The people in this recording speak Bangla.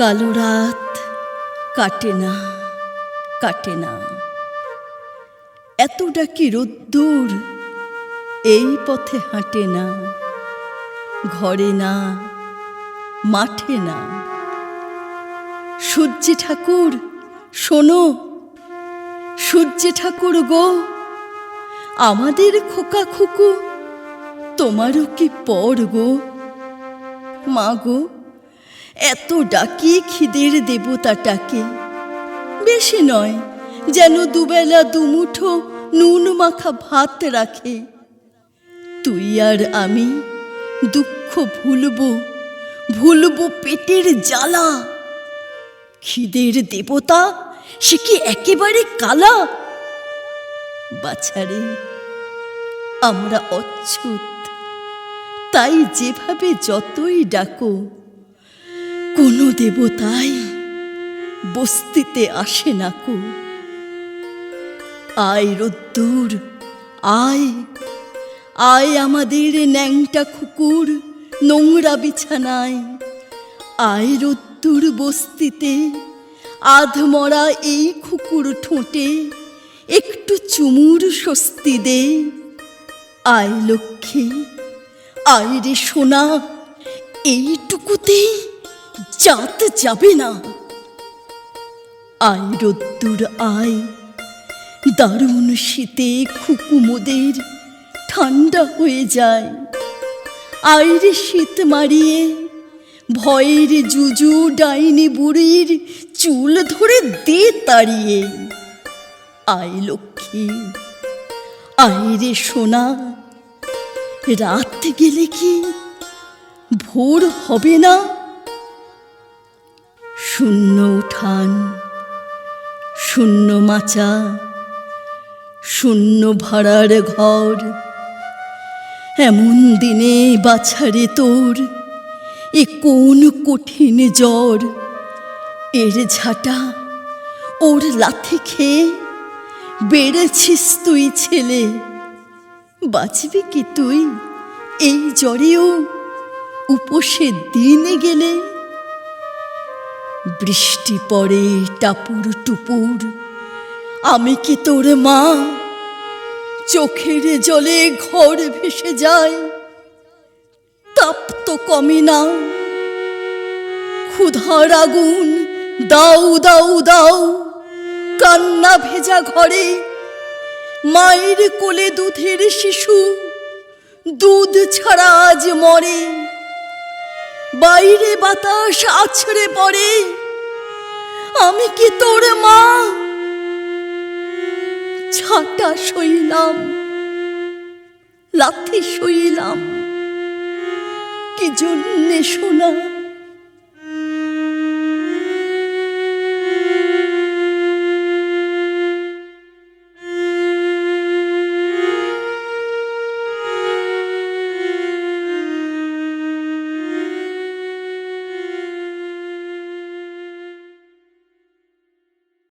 কালো রাত কাটে না কাটে না। এতটা কি রোদ্দুর এই পথে হাঁটে না, ঘরে না, মাঠে না। সূর্যে ঠাকুর, শোনো, সূর্যে ঠাকুর গো, আমাদের খোকা খুকু, তোমারও কি পর গো? মা গো এত ডাকি খিদের দেবতাটাকে। বেশি নয়, যেন দুবেলা দুমুঠো নুন মাখা ভাত রাখে। তুই আর আমি দুঃখ ভুলব ভুলব পেটের জ্বালা। খিদের দেবতা, সে কি একেবারে কালা? বাছারে, আমরা অচ্ছুত। তাই যেভাবে যতই ডাকো কোনো দেবতাই বস্তিতে আসে না কো। আয় রোদ্দুর, আয় আয় আমাদের ন্যাংটা কুকুর, নোংরা বিছানায়। আয় রোদ্দুর বস্তিতে আধমরা এই খুকুর ঠোঁটে, একটু চুমুর স্বস্তি দে। আয় লক্ষ্মী, আয় রে সোনা, এইটুকুতেই জাত যাবে না। আয় রোদ্দুর আয় দারুণ শীতে খুকুমোদের ঠান্ডা হয়ে যায়। আয়রে শীত মারিয়ে, ভয়ের জুজু ডাইনি বুড়ির চুল ধরে দে তাড়িয়ে। আয় লক্ষ্মী আয়রে সোনা, রাত গেলে কি ভোর হবে না? উঠান শূন্য মাচা, শূন্য ভাড়ার ঘর। এমন দিনে বাছারে তোর এ কোন কঠিন জ্বর? এর ঝাঁটা ওর লাথি খেয়ে বেড়েছিস তুই ছেলে। বাঁচবি কি তুই এই জ্বরেও উপসে দিনে গেলে? বৃষ্টি পড়ে টাপুর টুপুর। আমি কি তোর মা? চোখের জলে ঘর ভেসে যায়। তাপ তো কমে না। ক্ষুধার আগুন, দাও দাও দাও। কান্না ভেজা ঘরে মায়ের কোলে দুধের শিশু। দুধ ছাড়া আজ মরে। বাইরে বাতাস আছড়ে পড়ে। আমি কি তোর মা? ছাটা সইলাম, লাথি সইলাম। কি জন্যে শোনা